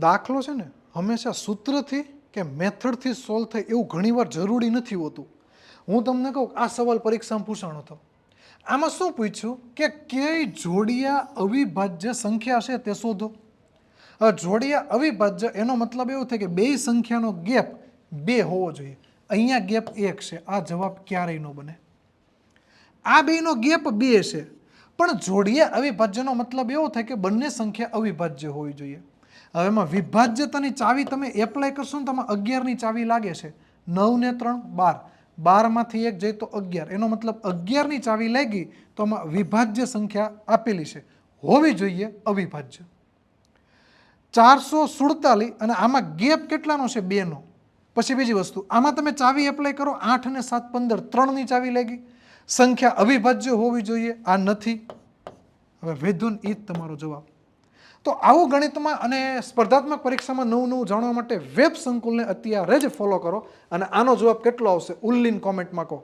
દાખલો છે ને હંમેશા સૂત્રથી કે મેથડથી સોલ્વ થાય એવું ઘણીવાર જરૂરી નથી હોતું. હું તમને કહું આ સવાલ પરીક્ષામાં પૂછાણો હતો આમાં શું પૂછ્યું? કે કઈ જોડિયા અવિભાજ્ય સંખ્યા છે તે શોધો. જોડિયા અવિભાજ્ય એનો મતલબ એવો થાય કે બે સંખ્યાનો ગેપ બે હોવો જોઈએ. અહીંયા ગેપ એક છે. આ જવાબ ક્યારેય ન બને. આ બેનો ગેપ બે છે. પણ જોડિયા અવિભાજ્યનો મતલબ એવો થાય કે બંને સંખ્યા અવિભાજ્ય હોવી જોઈએ. હવે એમાં વિભાજ્યતાની ચાવી તમે એપ્લાય કરશો ને તમે અગિયારની ચાવી લાગે છે. નવ ને ત્રણ, બાર. બારમાંથી એક જઈ તો અગિયાર. એનો મતલબ અગિયારની ચાવી લાગી તો આમાં વિભાજ્ય સંખ્યા આપેલી છે. હોવી જોઈએ અવિભાજ્ય. ચારસો સુડતાલીસ અને આમાં ગેપ કેટલાનો છે? બેનો. પછી બીજી વસ્તુ. આમાં તમે ચાવી એપ્લાય કરો, આઠ ને સાત, પંદર. ત્રણની ચાવી લાગી. સંખ્યા અવિભાજ્ય હોવી જોઈએ. આ નથી. હવે વેધુન ઈ તમારો જવાબ. તો આવું ગણિતમાં અને સ્પર્ધાત્મક પરીક્ષામાં નવું નવું જાણવા માટે વેબ સંકુલને અત્યારે જ ફોલો કરો અને આનો જવાબ કેટલો આવશે ઉલ્લીન કોમેન્ટમાં કહો.